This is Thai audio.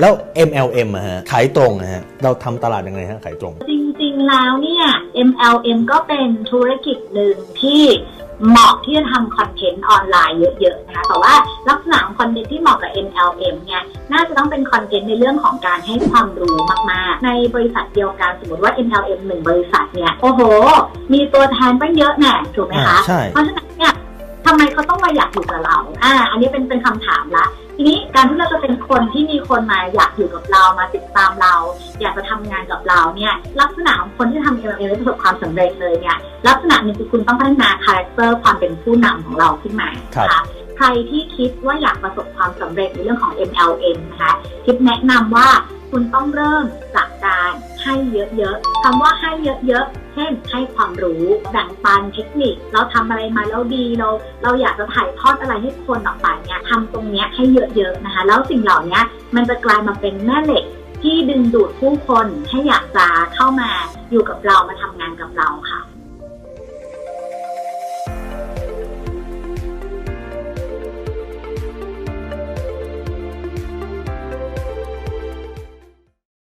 แล้ว MLM อะฮะ ขายตรงอะฮะ เราทำตลาดยังไงฮะ ขายตรง จริงๆแล้วเนี่ย MLM ก็เป็นธุรกิจหนึ่งที่เหมาะที่จะทำคอนเทนต์ออนไลน์เยอะๆนะคะ แต่ว่าลักษณะของคอนเทนต์ที่เหมาะกับ MLM เนี่ย น่าจะต้องเป็นคอนเทนต์ในเรื่องของการให้ความรู้มากๆ ในบริษัทเดียวกันสมมติว่า MLM หนึ่งบริษัทเนี่ย โอ้โห มีตัวแทนตั้งเยอะแน่ถูกไหมคะอ่าใช่เพราะฉะนั้นเนี่ย ทำไมเขาต้องมาอยากอยู่กับเรา อ่า อันนี้เป็นเป็นคำถามละ ทีนี้การที่เราจะเป็นคนที่มีคนมาอยากอยู่กับเรา มาติดตามเรา อยากจะทำงานกับเราเนี่ย ลักษณะของคนที่ทำ MLM แล้วประสบความสำเร็จเลยเนี่ย ลักษณะหนึงคือคุณต้องพัฒนาคาแรคเตอร์ความเป็นผู้นำของเราขึ้นมานะคะใครที่คิดว่าอยากประสบความสำเร็จในเรื่องของ MLM นะคะทิปแนะนำว่าคุณต้องเริ่มจากการให้เยอะๆคำว่าให้เยอะๆ เช่นให้ความรู้แบ่งปันเทคนิค เราทำอะไรมาแล้วดีเรา เราอยากจะถ่ายทอดอะไรให้คนออกไปเนี่ยทำตรงเนี้ยให้เยอะๆนะคะ แล้วสิ่งเหล่านี้มันจะกลายมาเป็นแม่เหล็กที่ดึงดูดผู้คนให้อยากจะเข้ามาอยู่กับเรามาทำงานกับเราค่ะ